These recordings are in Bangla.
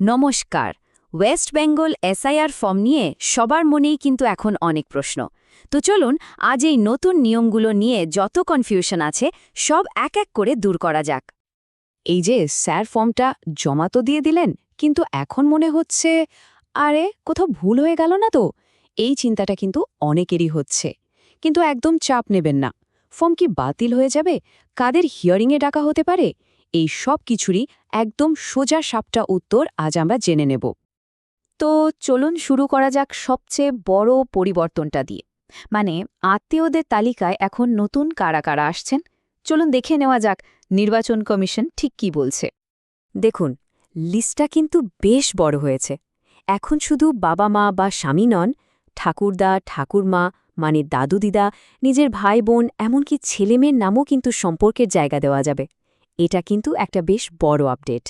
নমস্কার। ওয়েস্ট বেঙ্গল এসআইআর ফর্ম নিয়ে সবার মনেই কিন্তু এখন অনেক প্রশ্ন। তো চলুন, আজ এই নতুন নিয়মগুলো নিয়ে যত কনফিউশন আছে, সব এক এক করে দূর করা যাক। এই যে স্যার ফর্মটা জমা তো দিয়ে দিলেন, কিন্তু এখন মনে হচ্ছে, আরে, কোথাও ভুল হয়ে গেল না তো? এই চিন্তাটা কিন্তু অনেকেরই হচ্ছে। কিন্তু একদম চাপ নেবেন না। ফর্ম কি বাতিল হয়ে যাবে? কাদের হিয়ারিংয়ে ডাকা হতে পারে? এই সব কিছুরই একদম সোজা সাপটা উত্তর আজ আমরা জেনে নেব। তো চলুন শুরু করা যাক সবচেয়ে বড় পরিবর্তনটা দিয়ে। মানে আত্মীয়দের তালিকায় এখন নতুন কারা কারা আসছেন? চলুন দেখে নেওয়া যাক নির্বাচন কমিশন ঠিক কি বলছে। দেখুন, লিস্টটা কিন্তু বেশ বড় হয়েছে। এখন শুধু বাবা মা বা স্বামী নন, ঠাকুরদা, ঠাকুরমা মানে দাদু দিদা, নিজের ভাই বোন, এমনকি ছেলেমেয়ের নামও কিন্তু সম্পর্কের জায়গা দেওয়া যাবে। এটা কিন্তু একটা বেশ বড় আপডেট।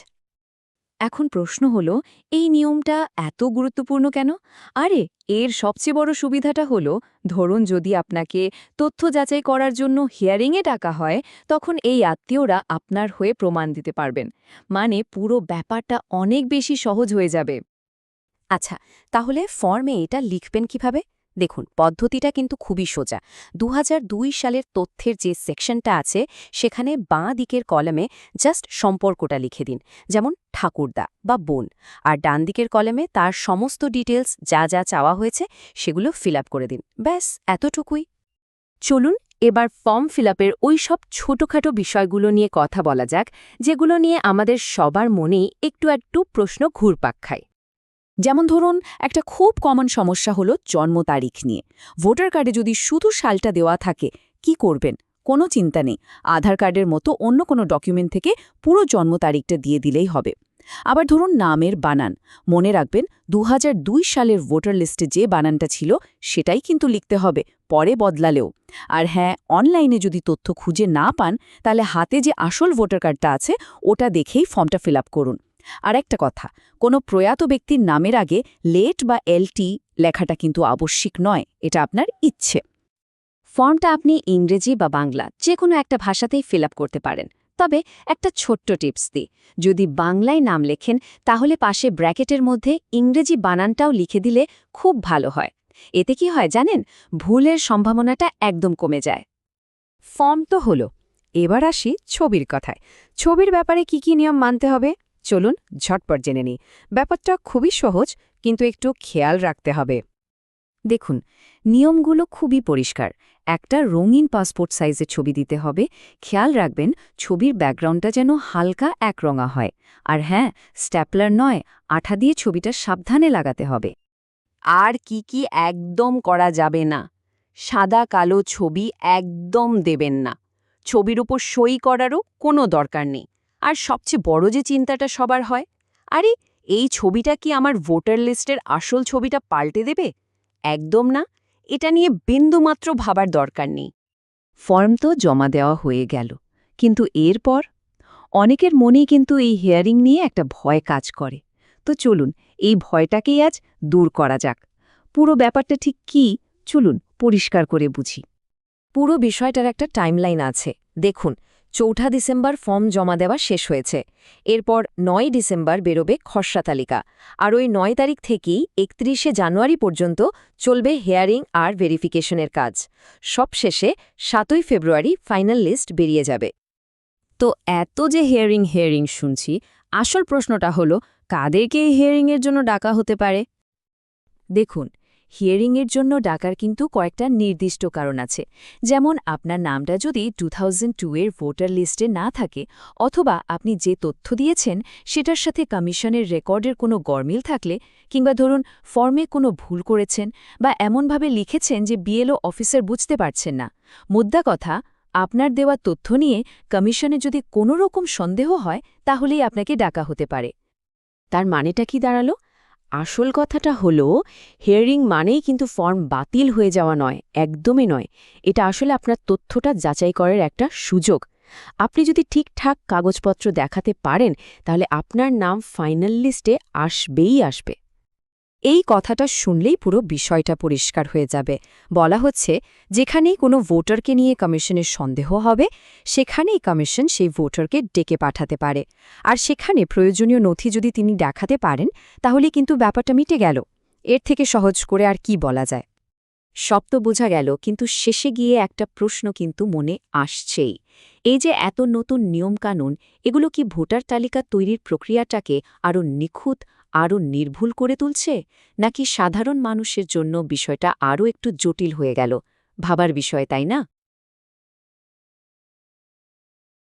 এখন প্রশ্ন হল, এই নিয়মটা এত গুরুত্বপূর্ণ কেন? আরে, এর সবচেয়ে বড় সুবিধাটা হলো, ধরুন যদি আপনাকে তথ্য যাচাই করার জন্য হিয়ারিংয়ে ডাকা হয়, তখন এই আত্মীয়রা আপনার হয়ে প্রমাণ দিতে পারবেন। মানে পুরো ব্যাপারটা অনেক বেশি সহজ হয়ে যাবে। আচ্ছা তাহলে ফর্মে এটা লিখবেন কীভাবে? দেখুন, পদ্ধতিটা কিন্তু খুবই সোজা। দু হাজার দুই সালের তথ্যের যে সেকশনটা আছে, সেখানে বাঁ দিকের কলমে জাস্ট সম্পর্কটা লিখে দিন। যেমন, ঠাকুরদা বা বোন। আর ডান দিকের কলমে তার সমস্ত ডিটেলস যা যা চাওয়া হয়েছে, সেগুলো ফিল করে দিন। ব্যাস, এতটুকুই। চলুন, এবার ফর্ম ফিল আপের ওই সব ছোটখাটো বিষয়গুলো নিয়ে কথা বলা যাক, যেগুলো নিয়ে আমাদের সবার মনেই একটু একটু প্রশ্ন ঘুরপাক খায়। যেমন ধরুন, একটা খুব কমন সমস্যা হলো জন্ম তারিখ নিয়ে। ভোটার কার্ডে যদি শুধু সালটা দেওয়া থাকে, কি করবেন? কোনো চিন্তা নেই। আধার কার্ডের মতো অন্য কোনো ডকুমেন্ট থেকে পুরো জন্ম তারিখটা দিয়ে দিলেই হবে। আবার ধরুন, নামের বানান। মনে রাখবেন দু হাজার দুই সালের ভোটার লিস্টে যে বানানটা ছিল, সেটাই কিন্তু লিখতে হবে, পরে বদলালেও। আর হ্যাঁ অনলাইনে যদি তথ্য খুঁজে না পান, তাহলে হাতে যে আসল ভোটার কার্ডটা আছে, ওটা দেখেই ফর্মটা ফিল করুন। আর একটা কথা, কোনো প্রয়াত ব্যক্তির নামের আগে লেট বা এলটি লেখাটা কিন্তু আবশ্যিক নয়, এটা আপনার ইচ্ছে। ফর্মটা আপনি ইংরেজি বা বাংলা যে কোনো একটা ভাষাতেই ফিল করতে পারেন। তবে একটা ছোট্ট টিপস দিই, যদি বাংলায় নাম লেখেন তাহলে পাশে ব্র্যাকেটের মধ্যে ইংরেজি বানানটাও লিখে দিলে খুব ভালো হয়। এতে কি হয় জানেন? ভুলের সম্ভাবনাটা একদম কমে যায়। ফর্ম তো হলো, এবার আসি ছবির কথায়। ছবির ব্যাপারে কি কি নিয়ম মানতে হবে? চলুন ঝটপট জেনে নিই। ব্যাপারটা খুবই সহজ, কিন্তু একটু খেয়াল রাখতে হবে। দেখুন, নিয়মগুলো খুবই পরিষ্কার। একটা রঙিন পাসপোর্ট সাইজের ছবি দিতে হবে। খেয়াল রাখবেন, ছবির ব্যাকগ্রাউন্ডটা যেন হালকা একরঙা হয়। আর হ্যাঁ স্ট্যাপলার নয়, আঠা দিয়ে ছবিটা সাবধানে লাগাতে হবে। আর কি কি একদম করা যাবে না। সাদা কালো ছবি একদম দেবেন না। ছবির উপর সই করারও কোনো দরকার নেই। আর সবচেয়ে বড় যে চিন্তাটা সবার হয়, আরে, এই ছবিটা কি আমার ভোটার লিস্টের আসল ছবিটা পাল্টে দেবে? একদম না, এটা নিয়ে বিন্দুমাত্র ভাবার দরকার নেই। ফর্ম তো জমা দেওয়া হয়ে গেল, কিন্তু এরপর? অনেকের মনেই কিন্তু এই হেয়ারিং নিয়ে একটা ভয় কাজ করে। তো চলুন, এই ভয়টাকেই আজ দূর করা যাক। পুরো ব্যাপারটা ঠিক কি? চলুন, পরিষ্কার করে বুঝি। পুরো বিষয়টার একটা টাইমলাইন আছে, দেখুন। চৌঠা ডিসেম্বর ফর্ম জমা দেওয়া শেষ হয়েছে। এরপর নয় ডিসেম্বর বেরোবে খসড়া তালিকা। আর ওই নয় তারিখ থেকেই একত্রিশে জানুয়ারি পর্যন্ত চলবে হেয়ারিং আর ভেরিফিকেশনের কাজ। সবশেষে সাতই ফেব্রুয়ারি ফাইনাল লিস্ট বেরিয়ে যাবে। তো এত যে হেয়ারিং হেয়ারিং শুনছি, আসল প্রশ্নটা হলো, কাদেরকে এই হিয়ারিংয়ের জন্য ডাকা হতে পারে? দেখুন হিয়ারিংয়ের জন্য ডাকার কিন্তু কয়েকটা নির্দিষ্ট কারণ আছে। যেমন, আপনার নামটা যদি টু থাউজেন্ড এর ভোটার লিস্টে না থাকে, অথবা আপনি যে তথ্য দিয়েছেন সেটার সাথে কমিশনের রেকর্ডের কোনো গরমিল থাকলে, কিংবা ধরুন, ফর্মে কোনো ভুল করেছেন বা এমনভাবে লিখেছেন যে বিএলও অফিসার বুঝতে পারছেন না। মুদ্রা কথা, আপনার দেওয়া তথ্য নিয়ে কমিশনে যদি কোনো রকম সন্দেহ হয়, তাহলেই আপনাকে ডাকা হতে পারে। তার মানেটা কি দাঁড়াল? আসল কথাটা হলো হেয়ারিং মানেই কিন্তু ফর্ম বাতিল হয়ে যাওয়া নয়, একদমই নয়। এটা আসলে আপনার তথ্যটা যাচাই করার একটা সুযোগ। আপনি যদি ঠিকঠাক কাগজপত্র দেখাতে পারেন, তাহলে আপনার নাম ফাইনাল লিস্টে আসবেই আসবে। এই কথাটা শুনলেই পুরো বিষয়টা পরিষ্কার হয়ে যাবে। বলা হচ্ছে, যেখানেই কোনো ভোটারকে নিয়ে কমিশনের সন্দেহ হবে, সেখানেই কমিশন সেই ভোটারকে ডেকে পাঠাতে পারে। আর সেখানে প্রয়োজনীয় নথি যদি তিনি দেখাতে পারেন, তাহলে কিন্তু ব্যাপারটা মিটে গেল। এর থেকে সহজ করে আর কি বলা যায়? সব তো বোঝা গেল, কিন্তু শেষে গিয়ে একটা প্রশ্ন কিন্তু মনে আসছেই। এই যে এত নতুন নিয়মকানুন, এগুলো কি ভোটার তালিকা তৈরির প্রক্রিয়াটাকে আরও নিখুঁত আরও নির্ভুল করে তুলছে, নাকি সাধারণ মানুষের জন্য বিষয়টা আরও একটু জটিল হয়ে গেল? ভাবার বিষয়, তাই না?